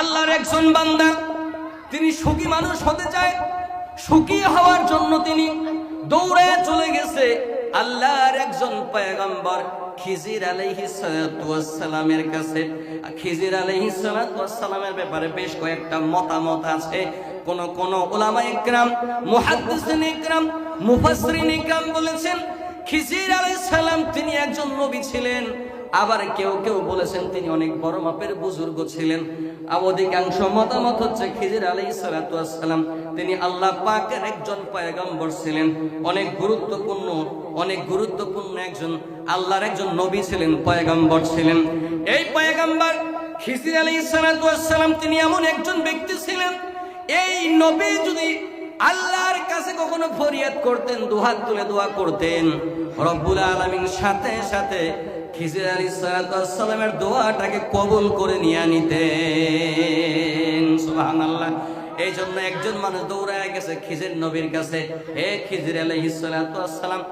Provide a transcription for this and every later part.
আল্লাহর একজন বান্দা। তিনি সুখী মানুষ হতে চায়, সুখী হওয়ার জন্য তিনি দৌড়ে চলে গেছে আল্লাহর একজন পয়গম্বর খিজির আলাইহি সালামের কাছে। খিজির আলাইহি সালামের ব্যাপারে বেশ কয়েকটা মতামত আছে। কোন কোন ওলামা ইকরাম, মুহাদ্দিসিন ইকরাম, মুফাসসিরিন ইকরাম বলেছেন, খিজির আলাইহিস সালাম তিনি একজন নবী ছিলেন। আবার কেউ কেউ বলেছেন তিনি অনেক বড় মাপের বুজুর্গ ছিলেন। অধিকাংশ মতামত হচ্ছে খিজির আলী সালাম, তিনি আল্লাহ পাকের একজন পয়গম্বর ছিলেন। অনেক গুরুত্বপূর্ণ অনেক গুরুত্বপূর্ণ একজন, আল্লাহর একজন নবী ছিলেন, পয়গম্বর ছিলেন। এই পয়গম্বর খিজির আলী সালাম, তিনি এমন একজন ব্যক্তি ছিলেন, এই নবী যদি আল্লাহর কাছে কখনো ফরিয়াদ করতেন, দুহাত তুলে দোয়া করতেন, রব্বুল আলমীর সাথে সাথে খিজির আলী সালামের দোয়াটাকে কবুল করে নিয়ে নিতেন। সুবহানাল্লাহ। এই জন্য একজন মানুষ দৌড়ায় গেছে খিজির নবীর কাছে। হে খিজির আলাইহিস সালাম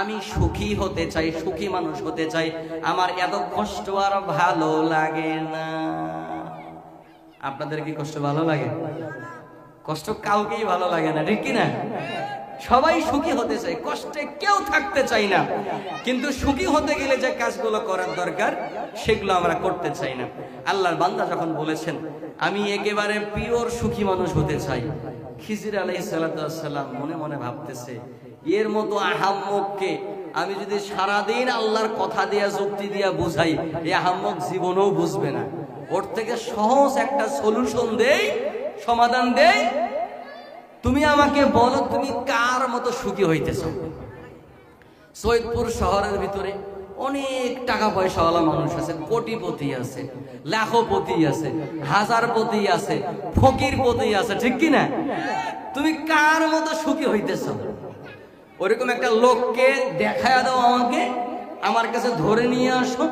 আমি সুখী হতে চাই, সুখী মানুষ হতে চাই। আমার এত কষ্ট আর ভালো লাগে না। আপনাদের কি কষ্ট ভালো লাগে? কষ্ট কাউকেই ভালো লাগে না, ঠিক কি না সবাই সুখী হতে চাই কষ্টে কেউ থাকতে চাই না। কিন্তু সুখী হতে গেলে যে কাজগুলো করার দরকার, সেগুলো আমরা করতে চাই না। আল্লাহর বান্দা যখন বলেছেন, আমি একেবারে পিওর সুখী মানুষ হতে চাই। খিজির আলাই সালাম মনে মনে ভাবতেছে, এর মতো আহাম্মককে আমি যদি সারাদিন আল্লাহর কথা দিয়া, যুক্তি দিয়া বুঝাই, এই আহাম্মক জীবনেও বুঝবে না। ওর থেকে সহজ একটা সলিউশন দেই, সমাধান দেই তুমি আমাকে বলো তুমি কার মতো সুখী হইতেছ? সৈয়দপুর শহরের ভিতরে অনেক টাকা পয়সাওয়ালা মানুষ আছে, কোটিপতি আছে, লাখপতি আছে, হাজারপতি আছে, ফকিরপতি আছে, ঠিক কি না? তুমি কার মতো সুখী হইতেছ? ওরকম একটা লোককে দেখায় দাও আমাকে, আমার কাছে ধরে নিয়ে আসো,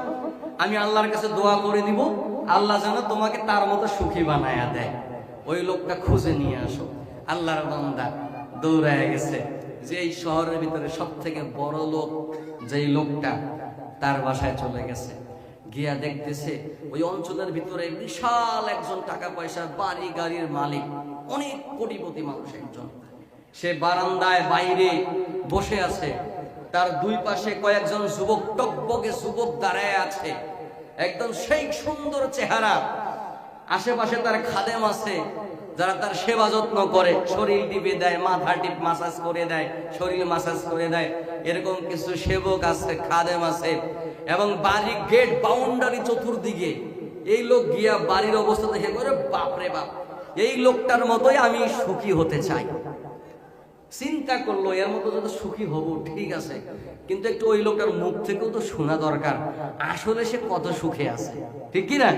আমি আল্লাহর কাছে দোয়া করে দিব, আল্লাহ যেন তোমাকে তার মতো সুখী বানায়া দেয়। ওই লোকটা খুঁজে নিয়ে আসো। আল্লাহর বান্দা দৌড়ায় গেছে। যে এই শহরের ভিতরে সব থেকে বড় লোক, যেই লোকটা তার বাসায় চলে গেছে। গিয়া দেখতেছে ওই অঞ্চলের ভিতরে বিশাল একজন টাকা পয়সার বাড়ি গাড়ির মালিক, অনেক কোটিপতি মানুষ একজন। সে বারান্দায় বাইরে বসে আছে। তার দুই পাশে কয়েকজন যুবক টকবকে যুবক দাঁড়ায় আছে। একদম সেই সুন্দর চেহারা। আশেপাশে তার খাদেম আছে। যারা তার সেবা যত্ন করে, শরীর টিপে দেয়, মাথা টিপ মাসাজ করে দেয়, শরীর মাসাজ করে দেয়, এরকম কিছু সেবক আছে, খাদেম আছে। এবং বাড়ির গেট বাউন্ডারি চতুর্দিকে এই লোক গিয়া বাড়ির অবস্থা দেখে করে বাপরে বাপ, এই লোকটার মতোই আমি সুখী হতে চাই। চিন্তা করল, এর মতো যত সুখী হব, ঠিক আছে। কিন্তু একটু ওই লোকটার মুখ থেকেও তো শোনা দরকার। আসলে সে কত সুখে আছে, ঠিক কি না?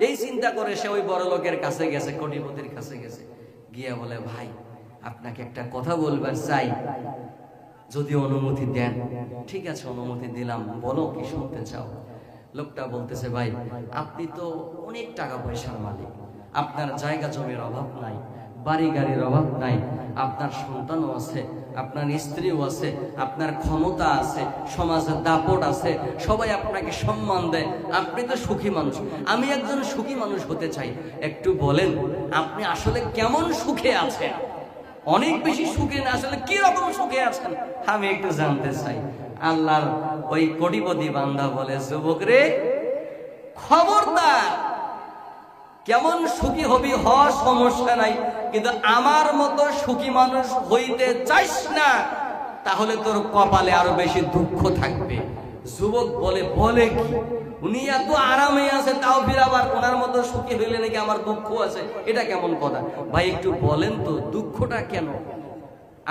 এই চিন্তা করে সে ওই বড় লোকের কাছে গেছে, কোটিপতির কাছে গেছে। গিয়া বলে, ভাই, আপনাকে একটা কথা বলবার চাই। যদি অনুমতি দেন। ঠিক আছে, অনুমতি দিলাম। বলো, কি শুনতে চাও? লোকটা বলতেছে, ভাই, আপনি তো অনেক টাকা পয়সার মালিক। আপনার জায়গা জমির অভাব নাই, বাড়ি গাড়ির অভাব নাই, আপনার সন্তানও আছে আপনার স্ত্রীও আছে, আপনার ক্ষমতা আছে সমাজের দাপট আছে, সবাই আপনাকে সম্মান দেয়। আপনি তো সুখী মানুষ। আমি একজন সুখী মানুষ হতে চাই। একটু বলেন, আপনি আসলে কেমন সুখে আছেন? অনেক বেশি সুখে না, আসলে কি রকম সুখে আছেন? আমি একটু জানতে চাই। আল্লাহর ওই কোটিপতি বান্ধা বলে, যুবক রে, খবরদার কেমন সুখী হবি হ সমস্যা নাই, কিন্তু আমার মতো সুখী মানুষ হইতে চাইস না, তাহলে তোর কপালে আরও বেশি দুঃখ থাকবে। যুবক বলে বলে কি? উনি এত আরামে আছে, তাও ফির আবার ওনার মতো সুখী হইলে নাকি আমার দুঃখ আছে? এটা কেমন কথা? ভাই, একটু বলেন তো, দুঃখটা কেন?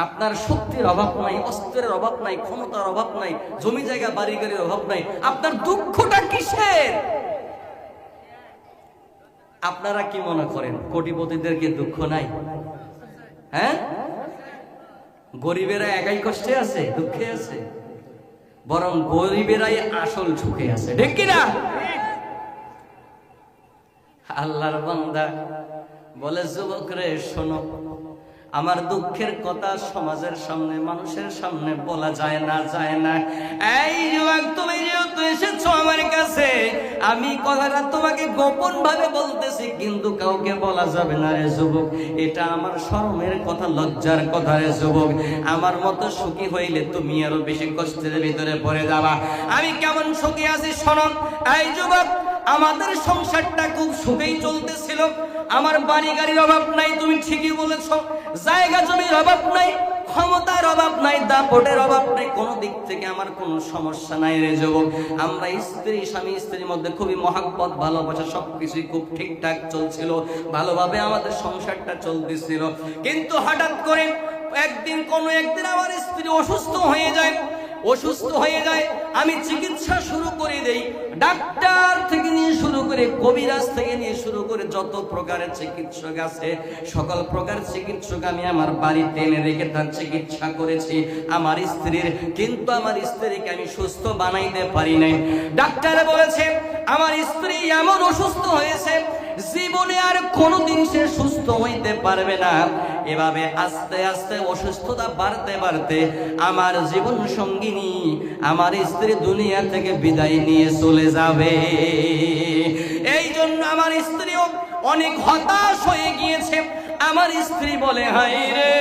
আপনার শক্তির অভাব নাই, অস্ত্রের অভাব নাই, ক্ষমতার অভাব নাই, জমি জায়গা বাড়ি গাড়ির অভাব নাই, আপনার দুঃখটা কিসের? আপনারা কি মনে করেন? কোটিপতিদের কি দুঃখ নাই? হ্যাঁ? গরিবেরা একাই কষ্টে আছে, দুঃখে আছে। বরং গরিবেরাই আসল ঝুঁকে আছে। ঠিক কিনা? আল্লাহর বন্দা বলে যুবক রে শোনো আমার দুঃখের কথা সমাজের সামনে, মানুষের সামনে বলা যায় না যায় না। এই যুবক, তুমি যেহেতু এসেছ আমার কাছে, আমি কথাটা তোমাকে গোপন ভাবে বলতেছি, কিন্তু কাউকে বলা যাবে না রে যুবক। এটা আমার শরমের কথা, লজ্জার কথা রে যুবক। আমার মতো সুখী হইলে তুমি আরও বেশি কষ্টের ভিতরে পড়ে যাবা। আমি কেমন সুখী আছি, শোনো। এই যুবক আমাদের সংসারটা খুব সুখেই চলতেছিল। আমার বাড়ি গাড়ির অভাব নাই, তুমি ঠিকই বলেছ। জায়গা জমির অভাব নাই, ক্ষমতার অভাব নাই, দাপটের অভাব নাই। কোনো দিক থেকে আমার কোনো সমস্যা নাই রে যুবক। আমরা স্ত্রী, স্বামী, স্ত্রীর মধ্যে খুবই মহাব্বত, ভালোবাসা সবকিছুই খুব ঠিকঠাক চলছিল। ভালোভাবে আমাদের সংসারটা চলতেছিল। কিন্তু হঠাৎ করে একদিন কোনো একদিন আমার স্ত্রী অসুস্থ হয়ে যায়। অসুস্থ হয়ে যায়, আমি চিকিৎসা শুরু করে দেই। ডাক্তার থেকে শুরু করে কবিরাজ থেকে নিয়ে শুরু করে যত প্রকারের চিকিৎসক আছে, সকল প্রকার চিকিৎসক আমি আমার বাড়িতে এনে রেখে তার চিকিৎসা করেছি। আমার স্ত্রীর, কিন্তু আমার স্ত্রীকে আমি সুস্থ বানাইতে পারি নাই। ডাক্তার বলেছে, আমার স্ত্রী এমন অসুস্থ হয়েছে জীবনে আর কোনোদিন সে সুস্থ হইতে পারবে না। এভাবে আস্তে আস্তে অসুস্থতা বাড়তে বাড়তে আমার জীবন সঙ্গিনী, আমার স্ত্রী দুনিয়া থেকে বিদায় নিয়ে চলে যাবে। এই জন্য আমার স্ত্রীও অনেক হতাশ হয়ে গিয়েছে। আমার স্ত্রী বলে হাই রে,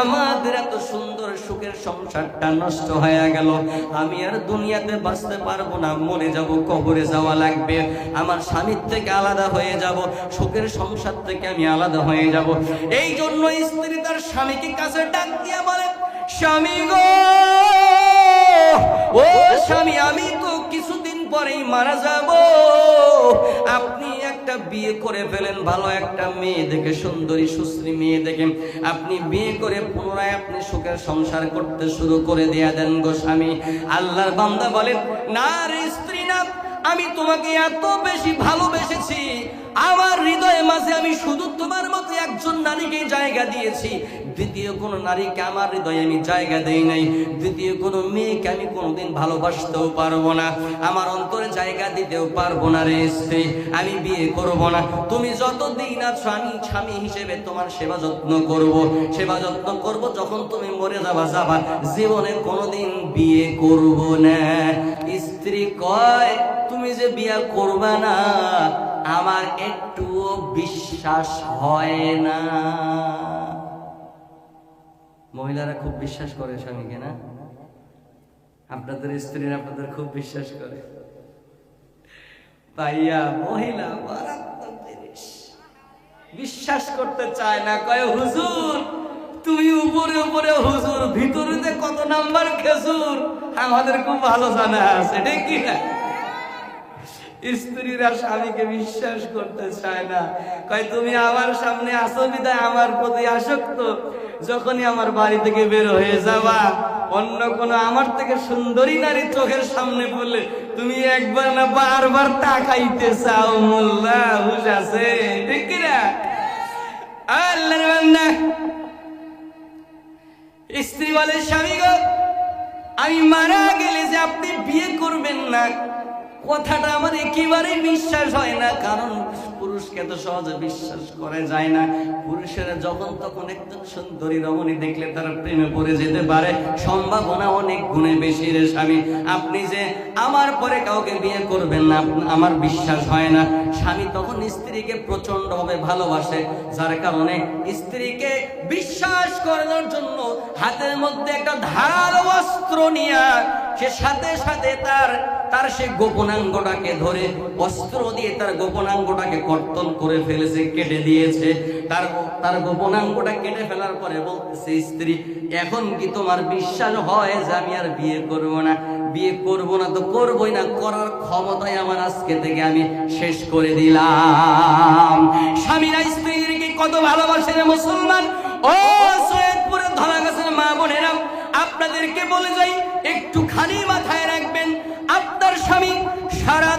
আমাদের এত সুন্দর সুখের সংসারটা নষ্ট হয়ে গেল। আমি আর দুনিয়াতে বাঁচতে পারব না। মরে যাব কবরে যাওয়া লাগবে। আমার স্বামীর থেকে আলাদা হয়ে যাব। সুখের সংসার থেকে আমি আলাদা হয়ে যাব। এই জন্য স্ত্রী তার স্বামীকে কাছে ডাক দিয়ে বলে, স্বামী গো, ও স্বামী, আমি তো কিছুদিন পরেই মারা যাব। আপনি একটা বিয়ে করে ফেলেন, ভালো একটা মেয়ে দেখে, সুন্দরী, সুশ্রী মেয়ে দেখে। আপনি বিয়ে করে পুনরায় আপনি সুখের সংসার করতে শুরু করে দেয়া দেন গোস্বামী আল্লাহর বান্দা বলেন না রে আমি তোমাকে এত বেশি ভালোবেসেছি। আমার হৃদয়ে মাঝে আমি শুধু তোমার মতো একজন নারীকে জায়গা দিয়েছি। দ্বিতীয় কোনো নারীকে আমার হৃদয়ে আমি জায়গা দেই নাই। দ্বিতীয় কোনো মেয়েকে আমি কোনোদিন ভালোবাসতেও পারব না। আমার অন্তরে জায়গা দিতেও পারব না রে স্ত্রী, আমি বিয়ে করব না। তুমি যতদিন আছো, আমি স্বামী হিসেবে তোমার সেবা যত্ন করব। সেবা যত্ন করব যখন তুমি মরে যাবা যাবা। জীবনে কোনোদিন বিয়ে করব না। স্ত্রী কয় তুমি যে বিয়ে করবে না, আমার একটুও বিশ্বাস হয় না। মহিলারা খুব বিশ্বাস করে স্বামীকে, না? আপনাদের স্ত্রীরা আপনাদের খুব বিশ্বাস করে। পাইয়া মহিলা বিশ্বাস করতে চায় না, কয়, হুজুর, তুমি উপরে উপরে, হুজুর, ভিতরে কত নাম্বার খেজুর, আমাদের খুব ভালো জানা আছে, ঠিক কি না? স্ত্রীরা স্বামীকে বিশ্বাস করতে চায় না। কয়, তুমি আমার সামনে আসো বিদায়, আমার প্রতি আসক্ত। যখনই আমার বাড়ি থেকে বের হয়ে যাবা, অন্য কোন আমার থেকে সুন্দরী নারী চোখের সামনে বললে তুমি একবার না বারবার তাকাইতে চাও, মোল্লা আছে? ঠিক না? স্ত্রী বলে, স্বামী গো, আমি মারা গেলে যে আপনি বিয়ে করবেন না কথাটা আমার একেবারেই বিশ্বাস হয় না, কারণ পুরুষকে তো সহজে বিশ্বাস করে যায় না। পুরুষেরা যখন তখন একজন সুন্দরী রমণী দেখলে তারা প্রেমে পড়ে যেতে পারে। সম্ভাবনা অনেক গুণে বেশি রে স্বামী। আপনি যে আমার পরে কাউকে বিয়ে করবেন না আমার বিশ্বাস হয় না। স্বামী তখন স্ত্রীকে প্রচণ্ড ভাবে ভালোবাসে, যার কারণে স্ত্রীকে বিশ্বাস করানোর জন্য হাতের মধ্যে একটা ধারালো অস্ত্র নিয়ে সে সাথে সাথে তার তার সে গোপনাঙ্গটাকে ধরে, অস্ত্র দিয়ে তার গোপনাঙ্গটাকে কর্তন করে ফেলেছে, কেটে দিয়েছে। তার তার গোপনাঙ্গটা কেটে ফেলার পরে বলতেছে, স্ত্রী, এখন কি তোমার বিশ্বাস হয় যে আমি আর বিয়ে করব না? বিয়ে করব না তো করবই না, করার ক্ষমতাই আমার আজকে থেকে আমি শেষ করে দিলাম। স্বামীরা স্ত্রীকে কত ভালোবাসে রে মুসলমান? ও সৈয়দপুরে ধরা গেছেন মা বোনেরা, আপনাদেরকে বলে যাই একটু খালি মাথায় রাখবেন। আপনার স্বামী সারা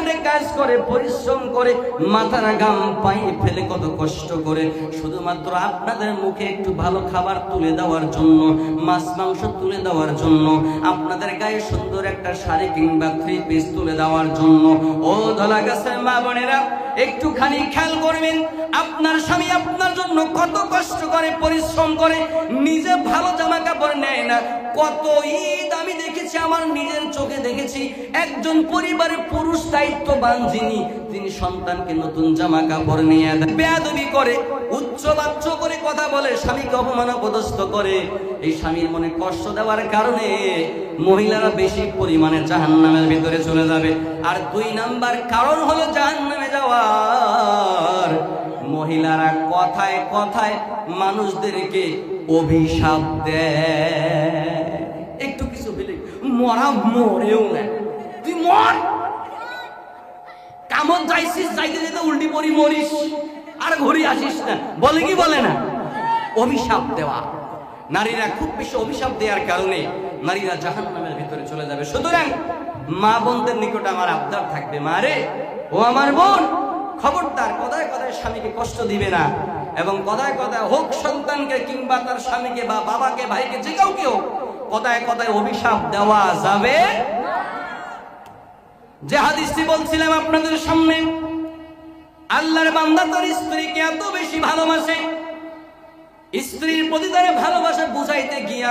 খাটে কাজ করে, পরিশ্রম করে, মাথার গাম পায়ে ফেলে কত কষ্ট করে। শুধুমাত্র আপনাদের মুখে একটু ভালো খাবার তুলে দেওয়ার জন্য, মাছ, মাংস তুলে দেওয়ার জন্য, আপনাদের গায়ে সুন্দর একটা শাড়ি কিংবা থ্রি পিস তুলে দেওয়ার জন্য। ও ধলা গাছের মা বোনেরা, একটুখানি খেয়াল করবেন, আপনার স্বামী আপনার জন্য কত কষ্ট করে, পরিশ্রম করে, নিজে ভালো জামা কাপড় নেয় না। কত ঈদ আমি দেখেছি, আমার নিজের চোখে দেখেছি, একজন পরিবারের পুরুষ দায়িত্ববান যিনি, তিনি সন্তানকে নতুন জামা কাপড় নিয়ে দেন বেয়াদবি করে উচ্চ বাচ্চ করে কথা বলে, স্বামীকে অপমান অপদস্থ করে। এই স্বামীর মনে কষ্ট দেওয়ার কারণে মহিলারা বেশি পরিমাণে জাহান্নামের ভিতরে চলে যাবে। আর দুই নাম্বার কারণ হলো জাহান্নামে যাওয়ার। মহিলারা কথায় কথায় মানুষদেরকে অভিশাপ দেয়। একটু কিছু হইলে মরা মরেও না। তুই মর! কামত যাইছিস যাইতে যেতে উল্টি পরি মরিস। আর ঘুরি আসিস না। বলে কি বলে না? অভিশাপ দেওয়া। নারীরা খুব বেশি অভিশাপ দেওয়ার কারণে নারীরা জাহান নামের ভিতরে চলে যাবে। সুতরাং মা বোনদের নিকট আমার আবদার থাকবে। মা রে, ও আমার বোন, খবরদার, কদায় কদায় স্বামীকে কষ্ট দিবে না। এবং কদায় কথায় হোক সন্তানকে কিংবা তার স্বামীকে বা বাবাকে, ভাইকে যে কাউকে হোক কথায় কথায় অভিশাপ দেওয়া যাবে যে হাদিসটি বলছিলাম আপনাদের সামনে, আল্লাহর বান্দা তার স্ত্রীকে এত বেশি ভালোবাসে, স্ত্রীর প্রতি তার ভালোবাসা বুঝাইতে গিয়া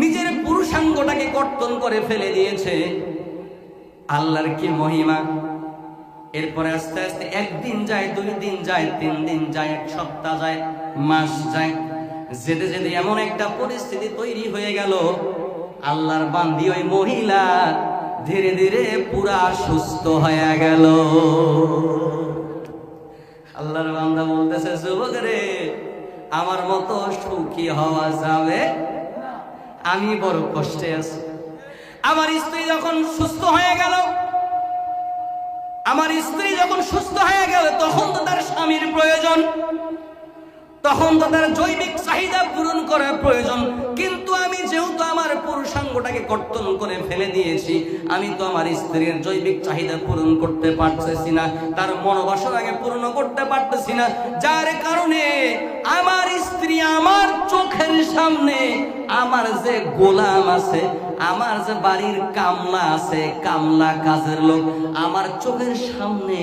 নিজের পুরুষাঙ্গটাকে কর্তন করে ফেলে দিয়েছে। আল্লাহর কি মহিমা? এরপরে আস্তে আস্তে একদিন যায়, দুই দিন যায়, তিন দিন যায়, এক সপ্তাহ যায়, মাস যায়। যেতে যেতে এমন একটা পরিস্থিতি তৈরি হয়ে গেল, আল্লাহর বান্দি ওই মহিলা ধীরে ধীরে পুরা সুস্থ হয়ে গেল। আল্লাহর বান্দা বলতেছে, যুবক রে, আমার মতো সুখী হওয়া যাবে আমি বড় কষ্টে আছি। আমার স্ত্রী যখন সুস্থ হয়ে গেল, আমার স্ত্রী যখন সুস্থ হয়ে গেল, তখন তো তার স্বামীর প্রয়োজন। তখন তো তার জৈবিক চাহিদা পূরণ করার প্রয়োজন। কিন্তু পুরুষাঙ্গটাকে কর্তন করে ফেলে দিয়েছি। আমি তো আমার স্ত্রীর জৈবিক চাহিদা পূরণ করতে পারতেছি না, তার মনোবাসনাকে পূর্ণ করতে পারতেছি না। যার কারণে আমার স্ত্রী আমার চোখের সামনে আমার যে গোলাম আছে, আমার যে বাড়ির কামলা আছে, কামলা কাজের লোক, আমার চোখের সামনে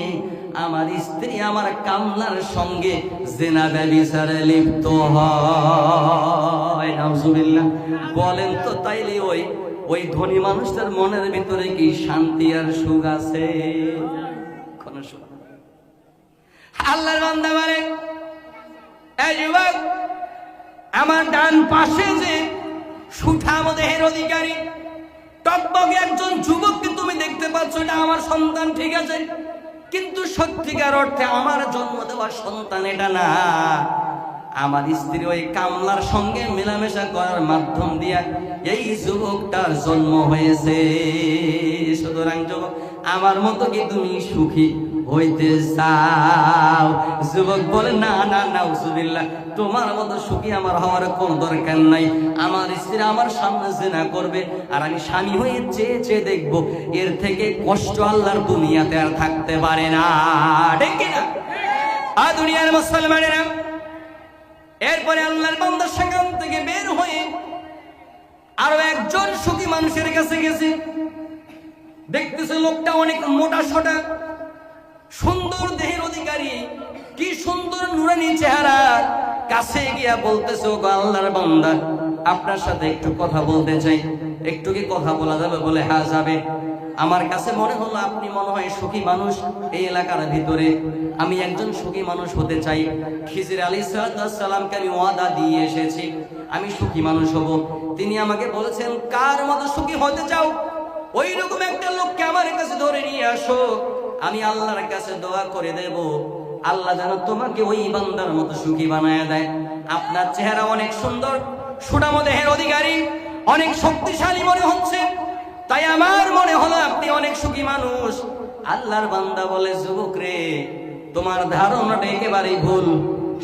আমার স্ত্রী আমার কামলার সঙ্গে জেনা ব্যবিচারে লিপ্ত হয়। বলেন তো তাইলে ওই ওই ধনী মানুষটার মনের ভিতরে কি শান্তি আর সুখ আছে? বান্দা বলে আমার ডান পাশে যে সুঠাম দেহের অধিকারী, টকবগে একজন যুবককে তুমি দেখতে পাচ্ছ, এটা আমার সন্তান, ঠিক আছে? কিন্তু সত্যিকার অর্থে আমার জন্ম দেওয়া সন্তান এটা না। আমার স্ত্রী ওই কামলার সঙ্গে মেলামেশা করার মাধ্যম দিয়া এই যুবকটার জন্ম হয়েছে। সুতরাং যুবক, আমার মতো কি তুমি সুখী? হইতে চাও। যুবক বলে, না না না উসুবিল্লাহ তোমার মতো সুখী আমার হওয়ার কোনো দরকার নাই। আমার স্ত্রী আমার সামনে জেনা করবে আর আমি স্বামী হয়ে চেয়ে চেয়ে দেখব। এর থেকে কষ্ট আল্লাহর দুনিয়াতে আর থাকতে পারে না। ঠিক কিনা? আ দুনিয়ার মুসলমানেরা এরপরে আল্লাহর বান্দার সেখান থেকে বের হয়ে আরও একজন সুখী মানুষের কাছে গেছে। দেখতেছে লোকটা অনেক মোটা সোটা। সুন্দর দেহের অধিকারী, কি সুন্দর নুরানি চেহারা। কাছে গিয়া বলতেছে ও আল্লাহর বান্দা, আপনার সাথে একটু কথা বলতে চাই। একটু কি কথা বলা যাবে বলে? হ্যাঁ যাবে। আমার কাছে মনে হলো আপনি মনে হয় সুখী মানুষ এই এলাকার ভিতরে। আমি একজন সুখী মানুষ হতে চাই। খিজির আলী সালামকে আমি ওয়াদা দিয়ে এসেছি, আমি সুখী মানুষ হব। তিনি আমাকে বলেছেন, কার মতো সুখী হতে চাও? ওই রকম একটা লোককে আমার কাছে ধরে নিয়ে আসো। আমি আল্লাহর কাছে দোয়া করে দেব। আল্লাহ যেন তোমাকে ওই বান্দার মতো সুখী বানায় দেয়। আপনার চেহারা অনেক সুন্দর, সুনাম দেহের অধিকারী, অনেক শক্তিশালী মনে হচ্ছে। তাই আমার মনে হলো আপনি অনেক সুখী মানুষ। আল্লাহর বান্দা বলে, যুবক রে, তোমার ধারণাটা একেবারেই ভুল।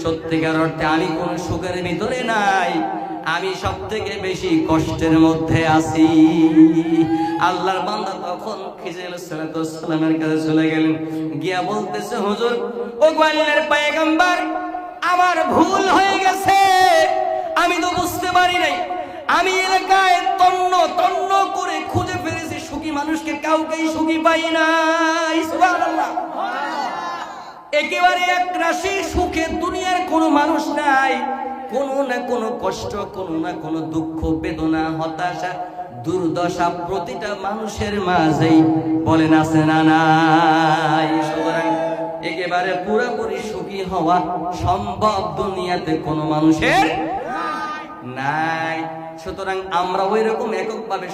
সত্যিকার অর্থে আমি কোন সুখের ভিতরে নাই। আমি সব থেকে বেশি কষ্টের মধ্যে আছি। আল্লাহর বান্দা তখন খিজির সালামের কাছে চলে গেলেন। গিয়া বলতেছে, হুজুর, ও গোয়ালের পায়গাম্বার, আমার ভুল হয়ে গেছে। আমি তো বুঝতে পারি নাই। আমি এলাকায় তন্ন তন্ন করে খুঁজে ফেলেছি সুখী মানুষকে কাউকেই সুখী পাই না একেবারে এক রাশি সুখে দুনিয়ার কোনো মানুষ নাই। কোনো না কোনো কষ্ট কোনো না কোনো দুঃখ বেদনা হতাশা দুর্দশা প্রতিটা মানুষের মাঝেই বলেন আছে না নাই। সুতরাং একেবারে পুরোপুরি সুখী হওয়া সম্ভব দুনিয়াতে কোনো মানুষের নাই। সুতরাং আমরা ওই রকম এককভাবে